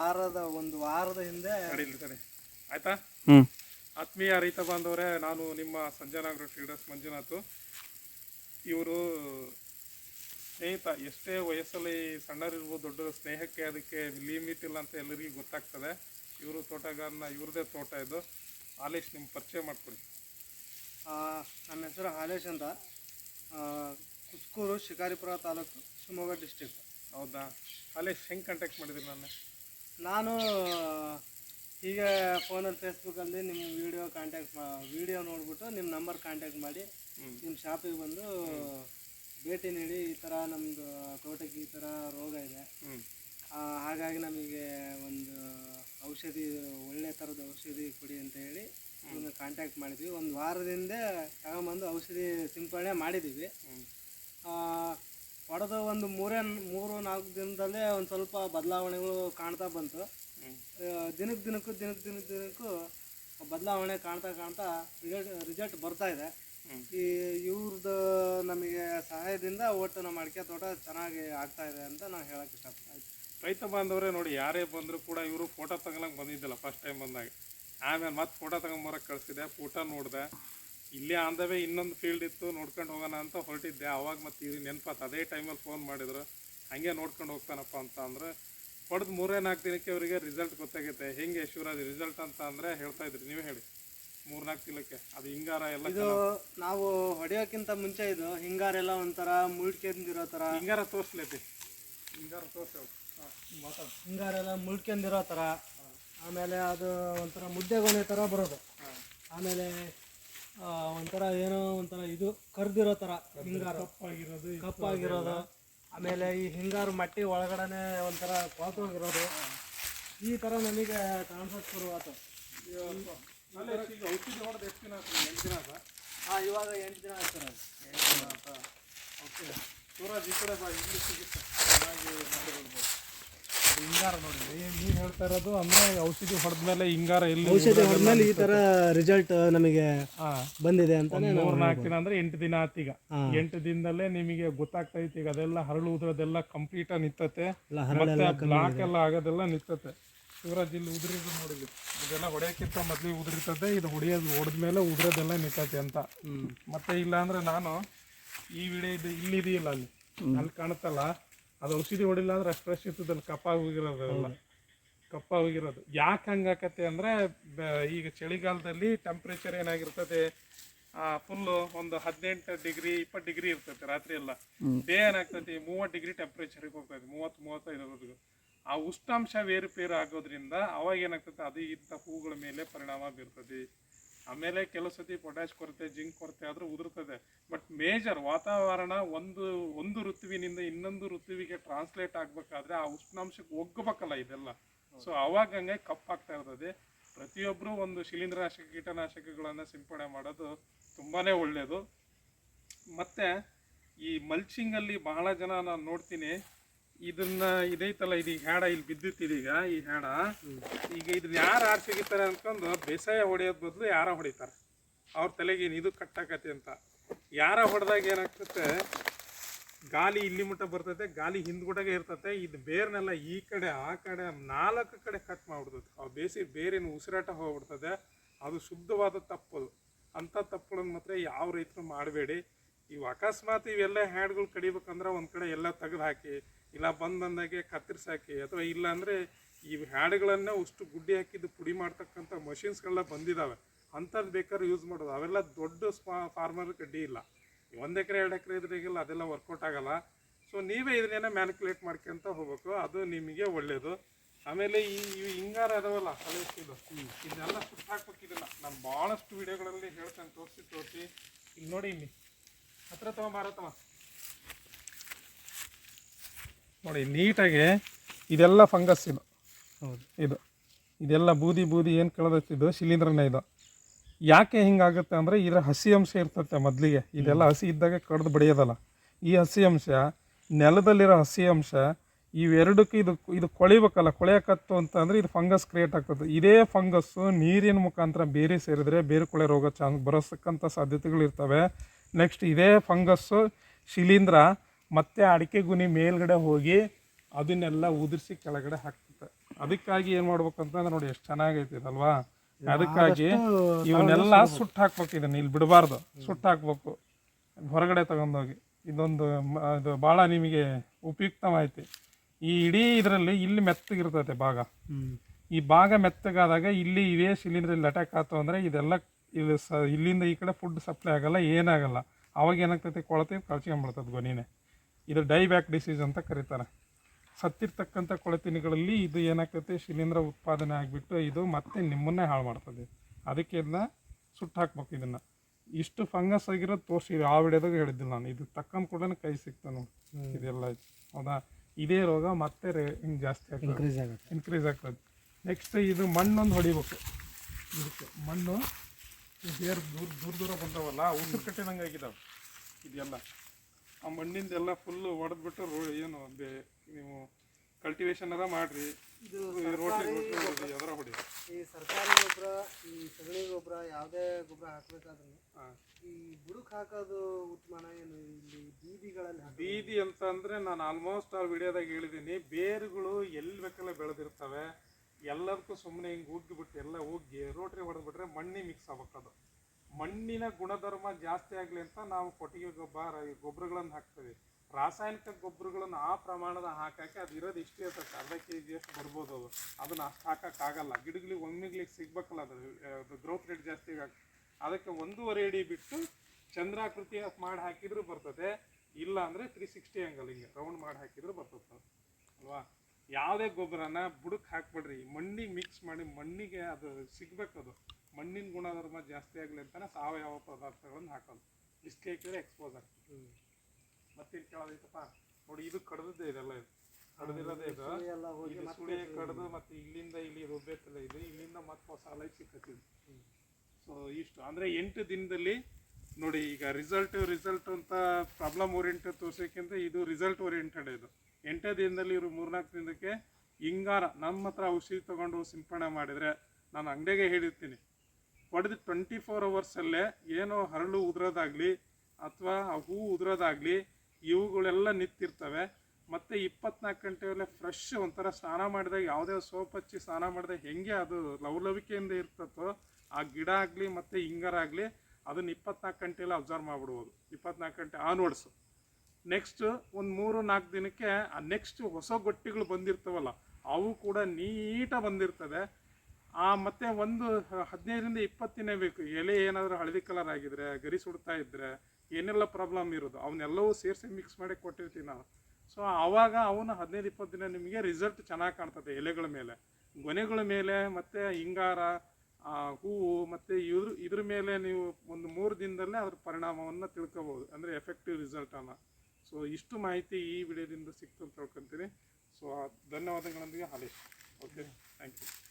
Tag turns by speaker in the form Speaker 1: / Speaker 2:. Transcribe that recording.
Speaker 1: ವಾರದ ಒಂದು ವಾರದ ಹಿಂದೆ
Speaker 2: ನಡೀಲಿ ತಡಿ ಆಯ್ತಾ?
Speaker 3: ಹ್ಞೂ
Speaker 2: ಆತ್ಮೀಯ ರೈತ ಬಾಂಧವರೇ ನಾನು ನಿಮ್ಮ ಸಂಜನಾಗ್ರ ಟ್ರೇಡರ್ಸ್ ಮಂಜುನಾಥ್. ಇವರು ಸ್ನೇಹಿತ ಎಷ್ಟೇ ವಯಸ್ಸಲ್ಲಿ ಸಣ್ಣರಿರ್ಬೋದು ದೊಡ್ಡ ಸ್ನೇಹಕ್ಕೆ ಅದಕ್ಕೆ ಲಿಮಿಟ್ ಇಲ್ಲ ಅಂತ ಎಲ್ಲರಿಗೂ ಗೊತ್ತಾಗ್ತದೆ. ಇವರು ತೋಟಗಾರನ ಇವ್ರದೇ ತೋಟ ಇದು. ಹಾಲೇಶ್ ನಿಮ್ಮ ಪರಿಚಯ ಮಾಡಿಕೊಡಿ.
Speaker 1: ಆ, ನನ್ನ ಹೆಸರು ಹಾಲೇಶ್ ಅಂತ. ಆ, ಕುಸ್ಕೂರು ಶಿಕಾರಿಪುರ ತಾಲೂಕು ಶಿವಮೊಗ್ಗ ಡಿಸ್ಟಿಕ್.
Speaker 2: ಹೌದಾ? ಹಾಲೇಶ್ ಹೆಂಗೆ ಕಾಂಟ್ಯಾಕ್ಟ್ ಮಾಡಿದ್ರಿ ನಾನು
Speaker 1: ನಾನು ಈಗ ಫೋನಲ್ಲಿ ಫೇಸ್ಬುಕ್ಕಲ್ಲಿ ನಿಮ್ಮ ವಿಡಿಯೋ ಕಾಂಟ್ಯಾಕ್ಟ್ ಮಾ ವಿಡಿಯೋ ನೋಡಿಬಿಟ್ಟು ನಿಮ್ಮ ನಂಬರ್ ಕಾಂಟ್ಯಾಕ್ಟ್ ಮಾಡಿ. ನಿಮ್ಮ ಶಾಪಿಗೆ ಬಂದು ಭೇಟಿ ನೀಡಿ ಈ ಥರ ನಮ್ಮದು ತೋಟಕ್ಕೆ ಈ ಥರ ರೋಗ ಇದೆ. ಹಾಗಾಗಿ ನಮಗೆ ಒಂದು ಔಷಧಿ ಒಳ್ಳೆ ಥರದ ಔಷಧಿ ಕೊಡಿ ಅಂತ ಹೇಳಿ ಇವನ್ನ ಕಾಂಟ್ಯಾಕ್ಟ್ ಮಾಡಿದ್ವಿ. ಒಂದು ವಾರದಿಂದ ತಗೊಂಬಂದು ಔಷಧಿ ಸಿಂಪಡಣೆ ಮಾಡಿದ್ದೀವಿ. ಹೊಡೆದು ಒಂದು ಮೂರೇ ಮೂರು ನಾಲ್ಕು ದಿನದಲ್ಲೇ ಒಂದು ಸ್ವಲ್ಪ ಬದಲಾವಣೆಗಳು ಕಾಣ್ತಾ ಬಂತು. ದಿನಕ್ಕೆ ದಿನಕ್ಕೂ ದಿನಕ್ಕೆ ದಿನಕ್ಕೆ ದಿನಕ್ಕೂ ಬದಲಾವಣೆ ಕಾಣ್ತಾ ಕಾಣ್ತಾ ರಿಸಲ್ಟ್ ರಿಸಲ್ಟ್ ಬರ್ತಾ ಇದೆ. ಈ ಇವ್ರದ್ದು ನಮಗೆ ಸಹಾಯದಿಂದ ಒಟ್ಟು ನಮ್ಮ ಅಡಿಕೆ ತೋಟ ಚೆನ್ನಾಗಿ ಆಗ್ತಾ ಇದೆ ಅಂತ ನಾನು ಹೇಳಕ್ಕೆ ಇಷ್ಟಪಡ್ತೀನಿ.
Speaker 2: ರೈತ ಬಾಂಧವರೇ ನೋಡಿ ಯಾರೇ ಬಂದರೂ ಕೂಡ ಇವರು ಫೋಟೋ ತಗೊಳಂಗೆ ಬಂದಿದ್ದಿಲ್ಲ ಫಸ್ಟ್ ಟೈಮ್ ಬಂದಾಗ. ಆಮೇಲೆ ಮತ್ತೆ ಫೋಟೋ ತಗೊಂಬರಕ್ಕೆ ಕಳಿಸಿದೆ ಫೋಟೋ ನೋಡಿದೆ. ಇಲ್ಲೇ ಆಂದವೇ ಇನ್ನೊಂದು ಫೀಲ್ಡ್ ಇತ್ತು ನೋಡ್ಕೊಂಡು ಹೋಗೋಣ ಅಂತ ಹೊರಟಿದ್ದೆ. ಅವಾಗ ಮತ್ತು ಇವ್ರಿಗೆ ನೆನಪಾತು ಅದೇ ಟೈಮಲ್ಲಿ ಫೋನ್ ಮಾಡಿದ್ರು. ಹಾಗೆ ನೋಡ್ಕೊಂಡು ಹೋಗ್ತಾನಪ್ಪ ಅಂತ ಅಂದ್ರೆ ಹೊಡೆದು ಮೂರೇ ನಾಲ್ಕು ದಿನಕ್ಕೆ ಅವರಿಗೆ ರಿಸಲ್ಟ್ ಗೊತ್ತಾಗೈತೆ. ಹೆಂಗೆ ಶಿವರಾಜ್ ರಿಸಲ್ಟ್ ಅಂತ ಅಂದರೆ ಹೇಳ್ತಾ ಇದ್ರಿ. ನೀವೇ ಹೇಳಿ. ಮೂರ್ನಾಲ್ಕು ದಿನಕ್ಕೆ. ಅದು ಹಿಂಗಾರ ಎಲ್ಲ
Speaker 1: ಇದು ನಾವು ಹೊಡೆಯೋಕ್ಕಿಂತ ಮುಂಚೆ ಇದು ಹಿಂಗಾರೆಲ್ಲ ಒಂಥರ ಮುಳ್ಕೆಂದಿರೋ ಥರ
Speaker 2: ಹಿಂಗಾರ ತೋರಿಸ್ಲೈತಿ ಹಿಂಗಾರ ತೋರಿಸ.
Speaker 1: ಹಿಂಗಾರೆಲ್ಲ ಮುಳ್ಕೆಂದಿರೋ ಥರ ಆಮೇಲೆ ಅದು ಒಂಥರ ಮುದ್ದೆಗೊನೆ ಥರ ಬರೋದು. ಆಮೇಲೆ ಒಂಥರ ಏನೋ ಒಂಥರ ಇದು ಕರ್ದಿರೋ ಥರ ಹಿಂಗಾರು.
Speaker 2: ಕಪ್ಪಾಗಿರೋದು
Speaker 1: ಕಪ್ಪಾಗಿರೋದು. ಆಮೇಲೆ ಈ ಹಿಂಗಾರು ಮಟ್ಟಿ ಒಳಗಡೆ ಒಂಥರ ಕೊಳ್ತೋಗಿರೋದು. ಈ ಥರ ನಮಗೆ ಕಾಣಿಸೋದು ಶುರುವಾತು
Speaker 2: ಔಷಧಿ ಹೊಡೆದು ಎಷ್ಟು ದಿನ ಆಯ್ತು ಎಂಟು ದಿನ ಆಯ್ತಾ
Speaker 1: ಹಾಂ ಇವಾಗ ಎಂಟು ದಿನ ಆಗ್ತಾರೆ
Speaker 2: ಓಕೆ. ಪೂರ ಈ ಕಡೆ ಬಾ ಇಂಗ್ಲೀಷ್ ಸಿಗುತ್ತೆ. ಚೆನ್ನಾಗಿ ಹಿಂಗಾರ ನೋಡಿ ನೀವು ಹೇಳ್ತಾ ಇರೋದು ಅಂದ್ರೆ ಔಷಧಿ ಹೊಡೆದ ಮೇಲೆ ಹಿಂಗಾರ ಎಲ್ಲಿ
Speaker 1: ಔಷಧಿ ಹೊಡೆದ್ಮೇಲೆ ಈ ತರ ರಿಸಲ್ಟ್ ನಮಗೆ ಬಂದಿದೆ ಅಂತ
Speaker 2: ಮೂರ್ ನಾಲ್ಕು ದಿನ ಅಂದ್ರೆ ಎಂಟು ದಿನ ಆತೀಗ. ಎಂಟು ದಿನದಲ್ಲೇ ನಿಮಗೆ ಗೊತ್ತಾಗ್ತೈತಿ ಈಗ ಅದೆಲ್ಲ ಹರಳು ಉದ್ರದೆಲ್ಲ ಕಂಪ್ಲೀಟ್ ನಿತ್ತತೆ
Speaker 1: ಎಲ್ಲ
Speaker 2: ಮತ್ತೆ ಬ್ಲಾಕ್ ಎಲ್ಲ ಆಗೋದೆಲ್ಲ ನಿತ್ತತೆ ಶಿವರಾಜ್ ಇಲ್ಲಿ ಉದುರಿದು ನೋಡಿದ್ವಿ ಇದೆಲ್ಲ ಹೊಡೆಯೋಕ್ಕಿಂತ ಮೊದಲು ಉದುರಿತದೆ ಇದು ಹೊಡೆಯೋದು ಹೊಡೆದ್ಮೇಲೆ ಉದುರೋದೆಲ್ಲ ನಿಂತೈತೆ ಅಂತ. ಮತ್ತೆ ಇಲ್ಲ ಅಂದ್ರೆ ನಾನು ಈ ವಿಡಿಯೋ ಇದು ಇಲ್ಲಿದೆಯಲ್ಲ ಅಲ್ಲಿ. ಅಲ್ಲಿ ಕಾಣುತ್ತಲ್ಲ ಅದು ಔಷಧಿ ಹೊಡಿಲ್ಲ ಅಂದ್ರೆ ಅಷ್ಟು ಫ್ರೆಶ್ ಇರ್ತದಲ್ಲ ಕಪ್ಪಾಗಿ ಹೋಗಿರೋದೆಲ್ಲ ಕಪ್ಪಾಗಿ ಹೋಗಿರೋದು. ಯಾಕೆ ಹಂಗಾಕತ್ತೆ ಅಂದ್ರೆ ಈಗ ಚಳಿಗಾಲದಲ್ಲಿ ಟೆಂಪ್ರೇಚರ್ ಏನಾಗಿರ್ತದೆ ಫುಲ್ಲು ಒಂದು ಹದಿನೆಂಟು ಡಿಗ್ರಿ ಇಪ್ಪತ್ತು ಡಿಗ್ರಿ ಇರ್ತೈತೆ ರಾತ್ರಿ ಎಲ್ಲ. ಡೇ ಏನಾಗ್ತೈತಿ ಮೂವತ್ತು ಡಿಗ್ರಿ ಟೆಂಪ್ರೇಚರ್ಗೆ ಹೋಗ್ತೈತಿ ಮೂವತ್ತು ಮೂವತ್ತೈದು ಆ ಉಷ್ಣಾಂಶ ಏರುಪೇರು ಆಗೋದ್ರಿಂದ ಅವಾಗ ಏನಾಗ್ತದೆ ಅದು ಇಂಥ ಹೂಗಳ ಮೇಲೆ ಪರಿಣಾಮ ಬೀರ್ತದೆ. ಆಮೇಲೆ ಕೆಲವು ಸತಿ ಪೊಟ್ಯಾಶ್ ಕೊರತೆ ಜಿಂಕ್ ಕೊರತೆ ಆದ್ರೂ ಉದುರ್ತದೆ. ಮೇಜರ್ ವಾತಾವರಣ ಒಂದು ಒಂದು ಋತುವಿನಿಂದ ಇನ್ನೊಂದು ಋತುವಿಗೆ ಟ್ರಾನ್ಸ್ಲೇಟ್ ಆಗ್ಬೇಕಾದ್ರೆ ಆ ಉಷ್ಣಾಂಶಕ್ಕೆ ಒಗ್ಗಬೇಕಲ್ಲ ಇದೆಲ್ಲ. ಸೊ ಅವಾಗ ಹಂಗೆ ಕಪ್ಪಾಗ್ತಾ ಇರ್ತದೆ. ಪ್ರತಿಯೊಬ್ಬರು ಒಂದು ಶಿಲೀಂಧ್ರನಾಶಕ, ಕೀಟನಾಶಕಗಳನ್ನು ಸಿಂಪಡಣೆ ಮಾಡೋದು ತುಂಬಾನೇ ಒಳ್ಳೆಯದು ಮತ್ತೆ ಈ ಮಲ್ಚಿಂಗ್ ಅಲ್ಲಿ ಬಹಳ ಜನ ನಾನು ನೋಡ್ತೀನಿ, ಇದನ್ನ ಇದೈತಲ್ಲ, ಇದು ಹ್ಯಾಡ ಇಲ್ಲಿ ಬಿದ್ದಿತ್ತಿದೀಗ ಈ ಹ್ಯಾಡ. ಈಗ ಇದನ್ನ ಯಾರು ಸಿಗಿತಾರೆ ಅನ್ಕೊಂಡು ಬೇಸಾಯ ಹೊಡೆಯೋದ್ ಬದಲು ಯಾರ ಹೊಡಿತಾರೆ. ಅವ್ರ ತಲೆಗೆ ಇದು ಕಟ್ಟಾಕತಿ ಅಂತ. ಯಾರ ಹೊಡೆದಾಗ ಏನಾಗ್ತತೆ? ಗಾಲಿ ಇಲ್ಲಿ ಮುಟ್ಟ ಬರ್ತೈತೆ, ಗಾಲಿ ಹಿಂದ್ಗುಟಾಗೆ ಇರ್ತತೆ, ಇದು ಬೇರ್ನೆಲ್ಲ ಈ ಕಡೆ, ಆ ಕಡೆ, ನಾಲ್ಕು ಕಡೆ ಕಟ್ ಮಾಡ್ಬಿಡ್ತದೆ ಆ ಬೇಸಿ ಬೇರೇನು ಉಸಿರಾಟ ಹೋಗ್ಬಿಡ್ತದೆ ಅದು ಶುದ್ಧವಾದ ತಪ್ಪದು ಅಂಥ ತಪ್ಪುಗಳನ್ನು ಮಾತ್ರ ಯಾವ ರೈತರು ಮಾಡಬೇಡಿ. ಇವು ಅಕಸ್ಮಾತ್ ಇವೆಲ್ಲ ಹ್ಯಾಡ್ಗಳು ಕಡಿಬೇಕಂದ್ರೆ ಒಂದು ಕಡೆ ಎಲ್ಲ ತೆಗೆದು ಹಾಕಿ, ಇಲ್ಲ ಬಂದಂದಾಗೆ ಕತ್ತರಿಸಾಕಿ ಅಥವಾ ಇಲ್ಲ ಅಂದರೆ ಈ ಹ್ಯಾಡ್ಗಳನ್ನೇ ಅಷ್ಟು ಗುಡ್ಡಿ ಹಾಕಿದ್ದು ಪುಡಿ ಮಾಡ್ತಕ್ಕಂಥ ಮಷಿನ್ಸ್ಗಳೆಲ್ಲ ಬಂದಿದ್ದಾವೆ ಅಂಥದ್ದು ಬೇಕಾದ್ರೆ ಯೂಸ್ ಮಾಡೋದು. ಅವೆಲ್ಲ ದೊಡ್ಡ ಸ್ಪಾ ಫಾರ್ಮರ್ ಕಡ್ಡಿ ಇಲ್ಲ. ಒಂದು ಎಕರೆ ಎರಡು ಎಕರೆ ಇದ್ರಿಗೆಲ್ಲ ಅದೆಲ್ಲ ವರ್ಕೌಟ್ ಆಗಲ್ಲ. ಸೊ ನೀವೇ ಇದನ್ನೇನೋ ಮ್ಯಾನಿಕ್ಯುಲೇಟ್ ಮಾಡ್ಕೊಂತ ಹೋಗ್ಬೇಕು. ಅದು ನಿಮಗೆ ಒಳ್ಳೆಯದು ಆಮೇಲೆ ಈ ಇವು ಹಿಂಗಾರ ಅದಾವಲ್ಲ ಹಳೆ ಇದು ಇದನ್ನೆಲ್ಲ ಸುಟ್ಟು ಹಾಕ್ಬೇಕು ಇದನ್ನ ನಾನು ಭಾಳಷ್ಟು ವಿಡಿಯೋಗಳಲ್ಲಿ ಹೇಳ್ತೇನೆ ತೋರಿಸಿ ತೋರಿಸಿ. ಇಲ್ಲಿ ನೋಡಿ ಇಲ್ಲಿ. ಹತ್ರ ತಗೊಂಬಾರತ್ತವ ನೋಡಿ ನೀಟಾಗಿ ಇದೆಲ್ಲ ಫಂಗಸ್ ಇದು.
Speaker 1: ಹೌದು.
Speaker 2: ಇದು. ಇದೆಲ್ಲ ಬೂದಿ ಬೂದಿ ಏನು ಕಳೆದತ್ತಿದ್ದು ಶಿಲೀಂಧ್ರನೇ ಇದು. ಯಾಕೆ ಹಿಂಗಾಗುತ್ತೆ ಅಂದರೆ ಇದರ ಹಸಿ ಅಂಶ ಇರ್ತತೆ ಮೊದಲಿಗೆ. ಇದೆಲ್ಲ ಹಸಿ ಇದ್ದಾಗ ಕಡ್ದು ಬಡಿಯೋದಲ್ಲ. ಈ ಹಸಿ ಅಂಶ ನೆಲದಲ್ಲಿರೋ ಹಸಿ ಅಂಶ ಇವೆರಡಕ್ಕೂ ಇದು ಇದು ಕೊಳಿಬೇಕಲ್ಲ. ಕೊಳೆಯಕತ್ತು ಅಂತಂದರೆ ಇದು ಫಂಗಸ್ ಕ್ರಿಯೇಟ್ ಆಗ್ತದೆ. ಇದೇ ಫಂಗಸ್ಸು ನೀರಿನ ಮುಖಾಂತರ ಬೇರೆ ಸೇರಿದರೆ ಬೇರೆ ಕೊಳೆ ರೋಗ ಚಾನ್ಸ್ ಬರೋಸಕ್ಕಂಥ ಸಾಧ್ಯತೆಗಳು ಇರ್ತವೆ. ನೆಕ್ಸ್ಟ್ ಇದೇ ಫಂಗಸ್ಸು ಶಿಲೀಂಧ್ರ ಮತ್ತೆ ಅಡಿಕೆ ಗುನಿ ಮೇಲ್ಗಡೆ ಹೋಗಿ ಅದನ್ನೆಲ್ಲ ಉದುರಿಸಿ ಕೆಳಗಡೆ ಹಾಕ್ತದೆ ಅದಕ್ಕಾಗಿ ಏನು ಮಾಡ್ಬೇಕಂತಂದ್ರೆ ನೋಡಿ ಎಷ್ಟು ಚೆನ್ನಾಗೈತಿ ಅಲ್ವಾ ಅದಕ್ಕಾಗಿ ಇವನ್ನೆಲ್ಲ ಸುಟ್ಟು ಹಾಕ್ಬೇಕು ಇದನ್ನ ಇಲ್ಲಿ ಬಿಡಬಾರ್ದು. ಸುಟ್ಟು ಹಾಕ್ಬೇಕು. ಹೊರಗಡೆ ತಗೊಂಡೋಗಿ. ಇದೊಂದು ಇದು ಭಾಳ ನಿಮಗೆ ಉಪಯುಕ್ತವಾಯ್ತು. ಈ ಇಡೀ ಇದರಲ್ಲಿ ಇಲ್ಲಿ ಮೆತ್ತಗಿರ್ತೈತೆ ಭಾಗ. ಈ ಭಾಗ ಮೆತ್ತಗಾದಾಗ ಇಲ್ಲಿ ಇವೇ ಶಿಲೀಂಧ್ರಲ್ಲಿ ಅಟ್ಯಾಕ್ ಆಯ್ತು ಅಂದರೆ ಇದೆಲ್ಲ ಇಲ್ಲಿ ಸ ಇಲ್ಲಿಂದ ಈ ಕಡೆ ಫುಡ್ ಸಪ್ಲೈ ಆಗಲ್ಲ ಏನಾಗಲ್ಲ. ಅವಾಗ ಏನಾಗ್ತೈತೆ ಕೊಳತೆ ಕಳ್ಸ್ಕೊಂಬಿಡ್ತದೆ ಗೊನಿನೇ ಇದು ಡೈಬ್ಯಾಕ್ ಡಿಸೀಸ್ ಅಂತ ಕರೀತಾರೆ. ಸತ್ತಿರ್ತಕ್ಕಂಥ ಕೊಳೆತಿನಗಳಲ್ಲಿ ಇದು ಏನಾಗ್ತೈತೆ? ಶಿಲೀಂಧ್ರ ಉತ್ಪಾದನೆ ಆಗಿಬಿಟ್ಟು ಇದು ಮತ್ತೆ ನಿಮ್ಮನ್ನೇ ಹಾಳು ಮಾಡ್ತದೆ. ಅದಕ್ಕೆ ಇದನ್ನ ಸುಟ್ಟು ಹಾಕ್ಬೇಕು ಇದನ್ನು. ಇಷ್ಟು ಫಂಗಸ್ ಆಗಿರೋದು ತೋರಿಸಿ. ಆ ವಿಡಿಯೋದಾಗ ಹೇಳಿದ್ದಿಲ್ಲ ನಾನು. ಇದು ತಕ್ಕಂತ ಕೂಡ ಕೈ ಸಿಗ್ತಾನೆ ನೋಡಿ. ಇದೆಲ್ಲ ಹೌದಾ? ಇದೇ ರೋಗ ಮತ್ತೆ ರೇ ಹಿಂಗೆ ಜಾಸ್ತಿ ಆಗ್ತದೆ.
Speaker 1: ಇನ್ಕ್ರೀಸ್ ಆಗುತ್ತೆ.
Speaker 2: ಇನ್ಕ್ರೀಸ್ ಆಗ್ತದೆ. ನೆಕ್ಸ್ಟ್ ಇದು ಮಣ್ಣೊಂದು ಹೊಡಿಬೇಕು. ಇದಕ್ಕೆ ಮಣ್ಣು ಬೇರೆ ದೂರ ದೂರ ದೂರ ಬಂದವಲ್ಲ ಉಸಿರು ಕಟ್ಟಿದಂಗೆ ಆಗಿದಾವೆ. ಇದೆಲ್ಲ. ಆ ಮಣ್ಣಿಂದೆಲ್ಲ ಫುಲ್ಲು ಹೊಡೆದ್ಬಿಟ್ಟು ರೋ ಏನು ಬೇ ನೀವು ಕಲ್ಟಿವೇಶನ್ ಮಾಡ್ರಿ.
Speaker 1: ಇದು
Speaker 2: ರೋಟಿ ರೋಟಿ ಅದರ ಹೊಡಿ.
Speaker 1: ಈ ಸರ್ಕಾರಿ ಗೊಬ್ಬರ ಈ ಸಗಣಿ ಗೊಬ್ಬರ ಯಾವುದೇ ಗೊಬ್ಬರ ಹಾಕ್ಬೇಕಾದ್ರೂ ಈ ಬುಡಕ್ ಹಾಕೋದು ಉತ್ತಮ ಏನು ಇಲ್ಲಿ ಬೀದಿಗಳಲ್ಲಿ?
Speaker 2: ಬೀದಿ ಅಂತ ಅಂದ್ರೆ ನಾನು ಆಲ್ಮೋಸ್ಟ್ ಆ ವಿಡಿಯೋದಾಗ ಹೇಳಿದ್ದೀನಿ ಬೇರುಗಳು ಎಲ್ಲಿ ಬೇಕಲ್ಲ ಬೆಳೆದಿರ್ತವೆ. ಎಲ್ಲದಕ್ಕೂ ಸುಮ್ಮನೆ ಹಿಂಗೆ ಉಗ್ಗಿಬಿಟ್ಟು ಎಲ್ಲ ಉಗ್ಗಿ ರೋಟ್ರಿ ಹೊಡೆದ್ಬಿಟ್ರೆ ಮಣ್ಣಿ ಮಿಕ್ಸ್ ಆಗ್ಬೇಕದು ಮಣ್ಣಿನ ಗುಣಧರ್ಮ ಜಾಸ್ತಿ ಆಗಲಿ ಅಂತ ನಾವು ಕೊಟ್ಟಿಗೆ ಗೊಬ್ಬರ ಗೊಬ್ಬರಗಳನ್ನು ಹಾಕ್ತೇವೆ. ರಾಸಾಯನಿಕ ಗೊಬ್ಬರಗಳನ್ನು ಆ ಪ್ರಮಾಣದ ಹಾಕಕ್ಕೆ ಅದು ಇರೋದು ಇಷ್ಟೇ ಇರ್ತದೆ ಅರ್ಧ ಕೆ ಜಿಯಷ್ಟು ಬರ್ಬೋದು ಅದು. ಅದನ್ನ ಅಷ್ಟು ಹಾಕೋಕ್ಕಾಗಲ್ಲ ಗಿಡಗಳಿಗೆ ಒಮ್ಮಿಗ್ಲಿಕ್ಕೆ ಸಿಗ್ಬೇಕಲ್ಲ ಅದು ಗ್ರೋತ್ ರೇಟ್ ಜಾಸ್ತಿ ಆಗ. ಅದಕ್ಕೆ ಒಂದೂವರೆ ಅಡಿ ಬಿಟ್ಟು ಚಂದ್ರಾಕೃತಿ ಮಾಡಿ ಹಾಕಿದ್ರು ಬರ್ತದೆ. ಇಲ್ಲ ಅಂದರೆ ತ್ರೀ ಸಿಕ್ಸ್ಟಿ ಆ್ಯಂಗಲ್ ಹಿಂಗೆ ರೌಂಡ್ ಮಾಡಿ ಹಾಕಿದ್ರು ಬರ್ತದೆ. ಅಲ್ವಾ? ಯಾವುದೇ ಗೊಬ್ಬರನ ಬುಡಕ್ಕೆ ಹಾಕ್ಬಿಡ್ರಿ. ಮಣ್ಣಿಗೆ ಮಿಕ್ಸ್ ಮಾಡಿ ಮಣ್ಣಿಗೆ ಅದು ಸಿಗ್ಬೇಕು ಅದು. ಮಣ್ಣಿನ ಗುಣಧರ್ಮ ಜಾಸ್ತಿ ಆಗಲಿ ಅಂತಾನೆ ಸಾವಯವ ಪದಾರ್ಥಗಳನ್ನು ಹಾಕೋದು. ಇಷ್ಟೇ ಹಾಕಿದ್ರೆ ಎಕ್ಸ್ಪೋಸ್ ಆಗ್ತದೆ. ಮತ್ತೇನು ಕೇಳೋದೈತಪ್ಪ? ನೋಡಿ ಇದು ಕಡ್ದದ್ದೇ ಇದೆಲ್ಲ ಇದು. ಕಡ್ದಿರೋದೇ ಇದು. ಇದು ಸುಳಿ ಕಡ್ದು ಮತ್ತೆ ಇಲ್ಲಿಂದ ಇಲ್ಲಿ ರುಬ್ಬೇಕಲ್ಲ ಇದು. ಇಲ್ಲಿಂದ ಮತ್ತೆ ಹೊಸ ಲೈಫ್ ಸಿಕ್ಕತ್ತಿ ಸೊ ಇಷ್ಟು. ಅಂದರೆ ಎಂಟು ದಿನದಲ್ಲಿ ನೋಡಿ ಈಗ ರಿಸಲ್ಟ್ ರಿಸಲ್ಟ್ ಅಂತ ಪ್ರಾಬ್ಲಮ್ ಓರಿಯೆಂಟೆಡ್ ತೋರ್ಸೋಕ್ಕಿಂತ ಇದು ರಿಸಲ್ಟ್ ಓರಿಯೆಂಟೆಡ್ ಇದು. ಎಂಟೇ ದಿನದಲ್ಲಿ ಇವರು ಮೂರ್ನಾಲ್ಕು ದಿನಕ್ಕೆ ಹಿಂಗಾರ ನಮ್ಮ ಹತ್ರ ಔಷಧಿ ತೊಗೊಂಡು ಸಿಂಪಡಣೆ ಮಾಡಿದರೆ ನಾನು ಅಂಗಡಿಗೆ ಹೇಳಿರ್ತೀನಿ. ಹೊಡೆದು ಟ್ವೆಂಟಿ ಫೋರ್ ಅವರ್ಸಲ್ಲೇ ಏನೋ ಹರಳು ಉದುರೋದಾಗಲಿ ಅಥವಾ ಹೂ ಉದುರೋದಾಗಲಿ ಇವುಗಳೆಲ್ಲ ನಿಂತಿರ್ತವೆ. ಮತ್ತು ಇಪ್ಪತ್ನಾಲ್ಕು ಗಂಟೆಯಲ್ಲೇ ಫ್ರೆಶ್ ಒಂಥರ ಸ್ನಾನ ಮಾಡಿದಾಗ ಯಾವುದೇ ಸೋಪ್ ಹಚ್ಚಿ ಸ್ನಾನ ಮಾಡಿದಾಗ ಹೆಂಗೆ ಅದು ಲವಲವಿಕೆಯಿಂದ ಇರ್ತತೋ ಆ ಗಿಡ ಆಗಲಿ ಮತ್ತು ಹಿಂಗಾರ ಆಗಲಿ ಅದನ್ನ ಇಪ್ಪತ್ನಾಲ್ಕು ಗಂಟೆಯಲ್ಲಿ ಅಬ್ಸರ್ವ್ ಮಾಡಿಬಿಡ್ಬೋದು. ಇಪ್ಪತ್ನಾಲ್ಕು ಗಂಟೆ ಆನ್ವರ್ಡ್ಸು ನೆಕ್ಸ್ಟ್ ಒಂದು ಮೂರು ನಾಲ್ಕು ದಿನಕ್ಕೆ ಆ ನೆಕ್ಸ್ಟ್ ಹೊಸ ಗೊಟ್ಟಿಗಳು ಬಂದಿರ್ತವಲ್ಲ, ಅವು ಕೂಡ ನೀಟಾಗಿ ಬಂದಿರ್ತದೆ. ಆ ಮತ್ತೆ ಒಂದು ಹದಿನೈದರಿಂದ ಇಪ್ಪತ್ತು ದಿನ ಬೇಕು. ಎಲೆ ಏನಾದರೂ ಹಳದಿ ಕಲರ್ ಆಗಿದ್ರೆ, ಗರಿ ಸುಡ್ತಾ ಇದ್ರೆ, ಏನೆಲ್ಲ ಪ್ರಾಬ್ಲಮ್ ಇರೋದು ಅವನ್ನೆಲ್ಲವೂ ಸೇರಿಸಿ ಮಿಕ್ಸ್ ಮಾಡಿ ಕೊಟ್ಟಿರ್ತೀವಿ ನಾವು ಸೊ ಆವಾಗ ಅವನು ಹದಿನೈದು, ಇಪ್ಪತ್ತು ದಿನ ನಿಮಗೆ ರಿಸಲ್ಟ್ ಚೆನ್ನಾಗಿ ಕಾಣ್ತದೆ ಎಲೆಗಳ ಮೇಲೆ. ಗೊನೆಗಳ ಮೇಲೆ ಮತ್ತು ಹಿಂಗಾರ ಹೂವು ಮತ್ತು ಇದ್ರ ಇದ್ರ ಮೇಲೆ ನೀವು ಒಂದು ಮೂರು ದಿನದಲ್ಲೇ ಅದ್ರ ಪರಿಣಾಮವನ್ನು ತಿಳ್ಕೊಬೋದು. ಅಂದರೆ ಎಫೆಕ್ಟಿವ್ ರಿಸಲ್ಟನ್ನು ಸೊ ಇಷ್ಟು ಮಾಹಿತಿ ಈ ವಿಡಿಯೋದಿಂದ ಸಿಕ್ತು ಅಂತ ತಿಳ್ಕೊತೀನಿ. ಸೊ ಧನ್ಯವಾದಗಳೊಂದಿಗೆ ಹಾಲೇಶ್ ಓಕೆ ಥ್ಯಾಂಕ್ ಯು